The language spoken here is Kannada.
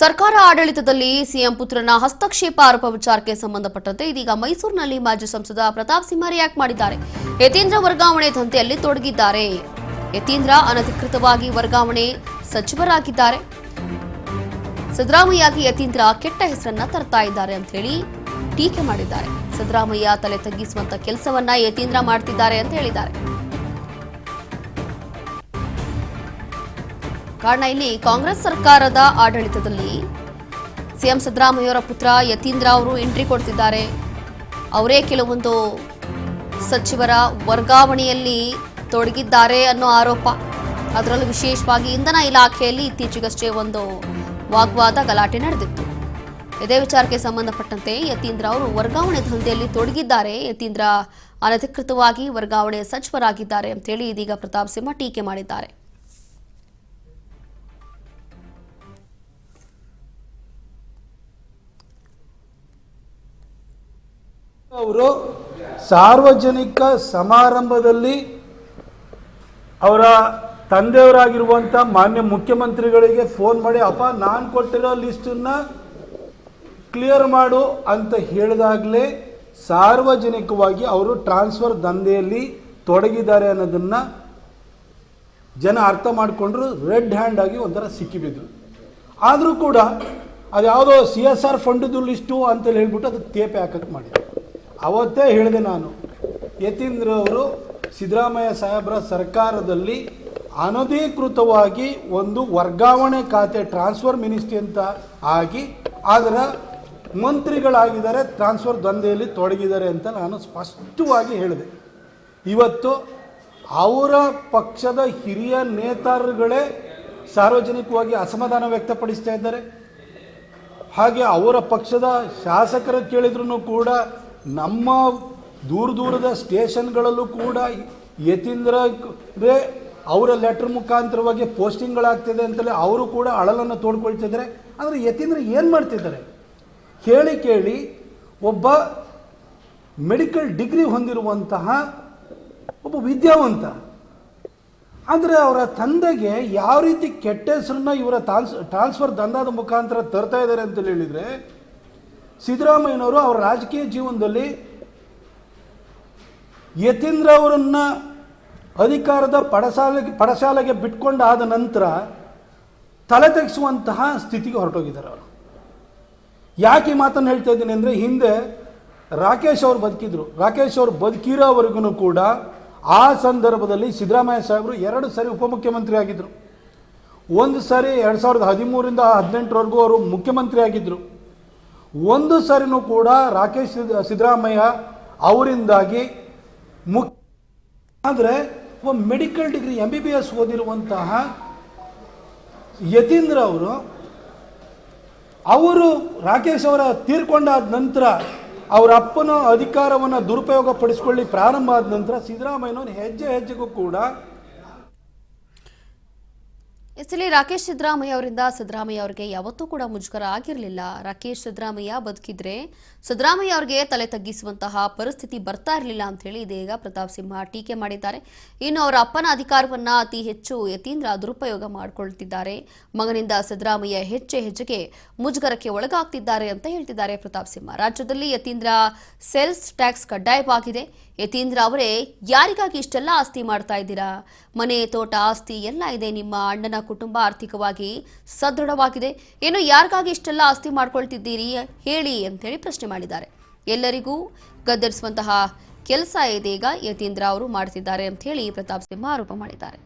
ಸರ್ಕಾರ ಆಡಳಿತದಲ್ಲಿ ಸಿಎಂ ಪುತ್ರನ ಹಸ್ತಕ್ಷೇಪ ಆರೋಪ ವಿಚಾರಕ್ಕೆ ಸಂಬಂಧಪಟ್ಟಂತೆ ಇದೀಗ ಮೈಸೂರಿನಲ್ಲಿ ಮಾಜಿ ಸಂಸದ ಪ್ರತಾಪ್ ಸಿಂಹ ರಿಯಾಕ್ಟ್ ಮಾಡಿದ್ದಾರೆ. ಯತೀಂದ್ರ ವರ್ಗಾವಣೆ ದಂಧೆಯಲ್ಲಿ ತೊಡಗಿದ್ದಾರೆ. ಯತೀಂದ್ರ ಅನಧಿಕೃತವಾಗಿ ವರ್ಗಾವಣೆ ಸಚಿವರಾಗಿದ್ದಾರೆ. ಸಿದ್ದರಾಮಯ್ಯಗೆ ಯತೀಂದ್ರ ಕೆಟ್ಟ ಹೆಸರನ್ನ ತರ್ತಾ ಇದ್ದಾರೆ ಅಂತ ಹೇಳಿ ಟೀಕೆ ಮಾಡಿದ್ದಾರೆ. ಸಿದ್ದರಾಮಯ್ಯ ತಲೆ ತಗ್ಗಿಸುವಂತ ಕೆಲಸವನ್ನ ಯತೀಂದ್ರ ಮಾಡ್ತಿದ್ದಾರೆ ಅಂತ ಹೇಳಿದ್ದಾರೆ. ಕಾರಣ ಇಲ್ಲಿ ಕಾಂಗ್ರೆಸ್ ಸರ್ಕಾರದ ಆಡಳಿತದಲ್ಲಿ ಸಿಎಂ ಸಿದ್ದರಾಮಯ್ಯವರ ಪುತ್ರ ಯತೀಂದ್ರ ಅವರು ಎಂಟ್ರಿ ಕೊಡ್ತಿದ್ದಾರೆ. ಅವರೇ ಕೆಲವೊಂದು ಸಚಿವರ ವರ್ಗಾವಣೆಯಲ್ಲಿ ತೊಡಗಿದ್ದಾರೆ ಅನ್ನೋ ಆರೋಪ. ಅದರಲ್ಲೂ ವಿಶೇಷವಾಗಿ ಇಂಧನ ಇಲಾಖೆಯಲ್ಲಿ ಇತ್ತೀಚೆಗಷ್ಟೇ ಒಂದು ವಾಗ್ವಾದ ಗಲಾಟೆ ನಡೆದಿತ್ತು. ಇದೇ ವಿಚಾರಕ್ಕೆ ಸಂಬಂಧಪಟ್ಟಂತೆ ಯತೀಂದ್ರ ಅವರು ವರ್ಗಾವಣೆ ದಂಧೆಯಲ್ಲಿ ತೊಡಗಿದ್ದಾರೆ. ಯತೀಂದ್ರ ಅನಧಿಕೃತವಾಗಿ ವರ್ಗಾವಣೆ ಸಚಿವರಾಗಿದ್ದಾರೆ ಅಂತೇಳಿ ಇದೀಗ ಪ್ರತಾಪ್ ಸಿಂಹ ಟೀಕೆ ಮಾಡಿದ್ದಾರೆ. ಅವರು ಸಾರ್ವಜನಿಕ ಸಮಾರಂಭದಲ್ಲಿ ಅವರ ತಂದೆಯವರಾಗಿರುವಂಥ ಮಾನ್ಯ ಮುಖ್ಯಮಂತ್ರಿಗಳಿಗೆ ಫೋನ್ ಮಾಡಿ, ಅಪ್ಪ, ನಾನು ಕೊಟ್ಟಿರೋ ಲಿಸ್ಟನ್ನು ಕ್ಲಿಯರ್ ಮಾಡು ಅಂತ ಹೇಳಿದಾಗಲೇ ಸಾರ್ವಜನಿಕವಾಗಿ ಅವರು ಟ್ರಾನ್ಸ್ಫರ್ ದಂಧೆಯಲ್ಲಿ ತೊಡಗಿದ್ದಾರೆ ಅನ್ನೋದನ್ನು ಜನ ಅರ್ಥ ಮಾಡಿಕೊಂಡ್ರು ರೆಡ್ ಹ್ಯಾಂಡ್ ಆಗಿ ಒಂಥರ ಸಿಕ್ಕಿಬಿದ್ರು. ಆದರೂ ಕೂಡ ಅದು ಯಾವುದೋ ಸಿ ಎಸ್ ಆರ್ ಫಂಡ್ದು ಲಿಸ್ಟು ಅಂತೇಳಿ ಹೇಳ್ಬಿಟ್ಟು ಅದಕ್ಕೆ ತೇಪೆ ಹಾಕಕ್ಕೆ ಮಾಡಿದ್ರು. ಅವತ್ತೇ ಹೇಳಿದೆ ನಾನು. ಯತೀಂದ್ರ ಅವರು ಸಿದ್ದರಾಮಯ್ಯ ಸಾಹೇಬರ ಸರ್ಕಾರದಲ್ಲಿ ಅನಧಿಕೃತವಾಗಿ ಒಂದು ವರ್ಗಾವಣೆ ಖಾತೆ ಟ್ರಾನ್ಸ್ಫರ್ ಮಿನಿಸ್ಟ್ರಿ ಅಂತ ಆಗಿ ಅದರ ಮಂತ್ರಿಗಳಾಗಿದ್ದಾರೆ, ಟ್ರಾನ್ಸ್ಫರ್ ದಂಧೆಯಲ್ಲಿ ತೊಡಗಿದ್ದಾರೆ ಅಂತ ನಾನು ಸ್ಪಷ್ಟವಾಗಿ ಹೇಳಿದೆ. ಇವತ್ತು ಅವರ ಪಕ್ಷದ ಹಿರಿಯ ನೇತಾರರುಗಳೇ ಸಾರ್ವಜನಿಕವಾಗಿ ಅಸಮಾಧಾನ ವ್ಯಕ್ತಪಡಿಸ್ತಾ ಇದ್ದಾರೆ. ಹಾಗೆ ಅವರ ಪಕ್ಷದ ಶಾಸಕರು ಕೇಳಿದ್ರು ಕೂಡ ನಮ್ಮ ದೂರ ದೂರದ ಸ್ಟೇಷನ್ಗಳಲ್ಲೂ ಕೂಡ ಯತೀಂದ್ರೇ ಅವರ ಲೆಟರ್ ಮುಖಾಂತರವಾಗಿ ಪೋಸ್ಟಿಂಗ್ಗಳಾಗ್ತಿದೆ ಅಂತಲೇ ಅವರು ಕೂಡ ಅಳಲನ್ನು ತೋಡ್ಕೊಳ್ತಿದ್ದಾರೆ. ಆದರೆ ಯತೀಂದ್ರ ಏನು ಮಾಡ್ತಿದ್ದಾರೆ? ಕೇಳಿ ಕೇಳಿ ಒಬ್ಬ ಮೆಡಿಕಲ್ ಡಿಗ್ರಿ ಹೊಂದಿರುವಂತಹ ಒಬ್ಬ ವಿದ್ಯಾವಂತ. ಆದರೆ ಅವರ ತಂದೆಗೆ ಯಾವ ರೀತಿ ಕೆಟ್ಟ ಹೆಸರನ್ನ ಇವರ ಟ್ರಾನ್ಸ್, ಟ್ರಾನ್ಸ್ಫರ್ ದಂಧದ ಮುಖಾಂತರ ತರ್ತಾ ಇದ್ದಾರೆ ಅಂತ ಹೇಳಿದರೆ ಸಿದ್ದರಾಮಯ್ಯನವರು ಅವರ ರಾಜಕೀಯ ಜೀವನದಲ್ಲಿ ಯತೀಂದ್ರ ಅವರನ್ನು ಅಧಿಕಾರದ ಪಡಸಾಲೆಗೆ ಪಡಸಾಲೆಗೆ ಬಿಟ್ಕೊಂಡಾದ ನಂತರ ತಲೆ ತೆಗೆಸುವಂತಹ ಸ್ಥಿತಿಗೆ ಹೊರಟೋಗಿದ್ದಾರೆ ಅವರು. ಯಾಕೆ ಈ ಮಾತನ್ನು ಹೇಳ್ತಾ ಇದ್ದೀನಿ ಅಂದರೆ ಹಿಂದೆ ರಾಕೇಶ್ ಅವರು ಬದುಕಿದ್ರು. ರಾಕೇಶ್ ಅವರು ಬದುಕಿರೋವರೆಗೂ ಕೂಡ ಆ ಸಂದರ್ಭದಲ್ಲಿ ಸಿದ್ದರಾಮಯ್ಯ ಸಾಹೇಬರು ಎರಡು ಸಾರಿ ಉಪಮುಖ್ಯಮಂತ್ರಿ ಆಗಿದ್ದರು ಒಂದು ಸಾರಿ ಎರಡು ಸಾವಿರದ ಹದಿಮೂರಿಂದ ಹದಿನೆಂಟರವರೆಗೂ ಅವರು ಮುಖ್ಯಮಂತ್ರಿ ಆಗಿದ್ದರು ಒಂದು ಸಾರಿನೂ ಕೂಡ ರಾಕೇಶ್ ಸಿದ್- ಸಿದ್ದರಾಮಯ್ಯ ಅವರಿಂದಾಗಿ ಮುಖ್ಯ ಆದರೆ ಒಬ್ಬ medical degree M B B S ಓದಿರುವಂತಹ Yathindra ಅವರು ಅವರು ರಾಕೇಶ್ ಅವರ ತೀರ್ಕೊಂಡಾದ ನಂತರ ಅವರ ಅಪ್ಪನ ಅಧಿಕಾರವನ್ನು ದುರುಪಯೋಗ ಪಡಿಸ್ಕೊಳ್ಳಿ ಪ್ರಾರಂಭ ಆದ ನಂತರ ಸಿದ್ದರಾಮಯ್ಯನವರು ಹೆಜ್ಜೆ ಹೆಜ್ಜೆಗೂ ಕೂಡ ಇಸಲಿ ರಾಕೇಶ್ ಸಿದ್ದರಾಮಯ್ಯ ಅವರಿಂದ ಸಿದ್ದರಾಮಯ್ಯ ಅವರಿಗೆ ಯಾವತ್ತೂ ಕೂಡ ಮುಜುಗರ ಆಗಿರಲಿಲ್ಲ. ರಾಕೇಶ್ ಸಿದ್ದರಾಮಯ್ಯ ಬದುಕಿದ್ರೆ ಸಿದ್ದರಾಮಯ್ಯ ಅವರಿಗೆ ತಲೆ ತಗ್ಗಿಸುವಂತಹ ಪರಿಸ್ಥಿತಿ ಬರ್ತಾ ಇರಲಿಲ್ಲ ಅಂತ ಹೇಳಿ ಇದೀಗ ಪ್ರತಾಪ್ ಸಿಂಹ ಟೀಕೆ ಮಾಡಿದ್ದಾರೆ. ಇನ್ನು ಅವರ ಅಪ್ಪನ ಅಧಿಕಾರವನ್ನ ಅತಿ ಹೆಚ್ಚು ಯತೀಂದ್ರ ದುರುಪಯೋಗ ಮಾಡಿಕೊಳ್ತಿದ್ದಾರೆ. ಮಗನಿಂದ ಸಿದ್ದರಾಮಯ್ಯ ಹೆಚ್ಚೆ ಹೆಜ್ಜೆಗೆ ಮುಜುಗರಕ್ಕೆ ಒಳಗಾಗ್ತಿದ್ದಾರೆ ಅಂತ ಹೇಳ್ತಿದ್ದಾರೆ ಪ್ರತಾಪ್ ಸಿಂಹ. ರಾಜ್ಯದಲ್ಲಿ ಯತೀಂದ್ರ ಸೆಲ್ಸ್ ಟ್ಯಾಕ್ಸ್ ಕಡ್ಡಾಯವಾಗಿದೆ. ಯತೀಂದ್ರ ಅವರೇ ಯಾರಿಗಾಗಿ ಇಷ್ಟೆಲ್ಲ ಆಸ್ತಿ ಮಾಡ್ತಾ ಇದ್ದೀರಾ? ಮನೆ, ತೋಟ, ಆಸ್ತಿ ಎಲ್ಲ ಇದೆ. ನಿಮ್ಮ ಅಣ್ಣನ ಕುಟುಂಬ ಆರ್ಥಿಕವಾಗಿ ಸದೃಢವಾಗಿದೆ. ಏನು ಯಾರಿಗಾಗಿ ಇಷ್ಟೆಲ್ಲ ಆಸ್ತಿ ಮಾಡ್ಕೊಳ್ತಿದ್ದೀರಿ ಹೇಳಿ ಅಂತೇಳಿ ಪ್ರಶ್ನೆ ಮಾಡಿದ್ದಾರೆ. ಎಲ್ಲರಿಗೂ ಗದ್ದರಿಸುವಂತಹ ಕೆಲಸ ಇದೀಗ ಯತೀಂದ್ರ ಅವರು ಮಾಡ್ತಿದ್ದಾರೆ ಅಂತ ಹೇಳಿ ಪ್ರತಾಪ್ ಸಿಂಹ ಆರೋಪ ಮಾಡಿದ್ದಾರೆ.